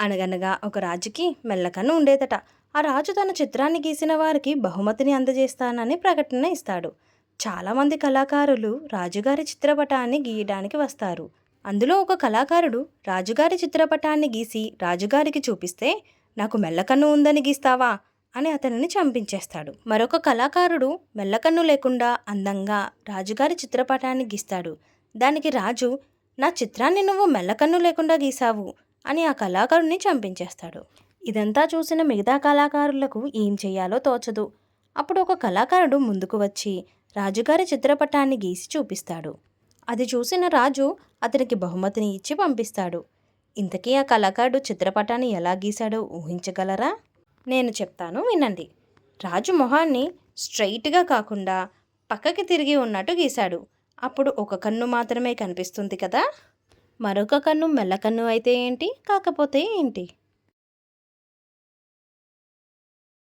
అనగనగా ఒక రాజుకి మెల్లకన్ను ఉండేదట. ఆ రాజు తన చిత్రాన్ని గీసిన వారికి బహుమతిని అందజేస్తానని ప్రకటన ఇస్తాడు. చాలామంది కళాకారులు రాజుగారి చిత్రపటాన్ని గీయడానికి వస్తారు. అందులో ఒక కళాకారుడు రాజుగారి చిత్రపటాన్ని గీసి రాజుగారికి చూపిస్తే నాకు మెల్లకన్ను ఉందని గీస్తావా? అని అతనిని చంపించేస్తాడు. మరొక కళాకారుడు మెల్లకన్ను లేకుండా అందంగా రాజుగారి చిత్రపటాన్ని గీస్తాడు. దానికి రాజు నా చిత్రాన్ని నువ్వు మెల్లకన్ను లేకుండా గీసావు అని ఆ కళాకారుణ్ణి చంపించేస్తాడు. ఇదంతా చూసిన మిగతా కళాకారులకు ఏం చేయాలో తోచదు. అప్పుడు ఒక కళాకారుడు ముందుకు వచ్చి రాజుగారి చిత్రపటాన్ని గీసి చూపిస్తాడు. అది చూసిన రాజు అతనికి బహుమతిని ఇచ్చి పంపిస్తాడు. ఇంతకీ ఆ కళాకారుడు చిత్రపటాన్ని ఎలా గీశాడో ఊహించగలరా? నేను చెప్తాను వినండి. రాజు మొహాన్ని స్ట్రైట్గా కాకుండా పక్కకి తిరిగి ఉన్నట్టు గీశాడు. అప్పుడు ఒక కన్ను మాత్రమే కనిపిస్తుంది కదా? మరొక కన్ను మెల్లకన్ను అయితే ఏంటి? కాకపోతే ఏంటి?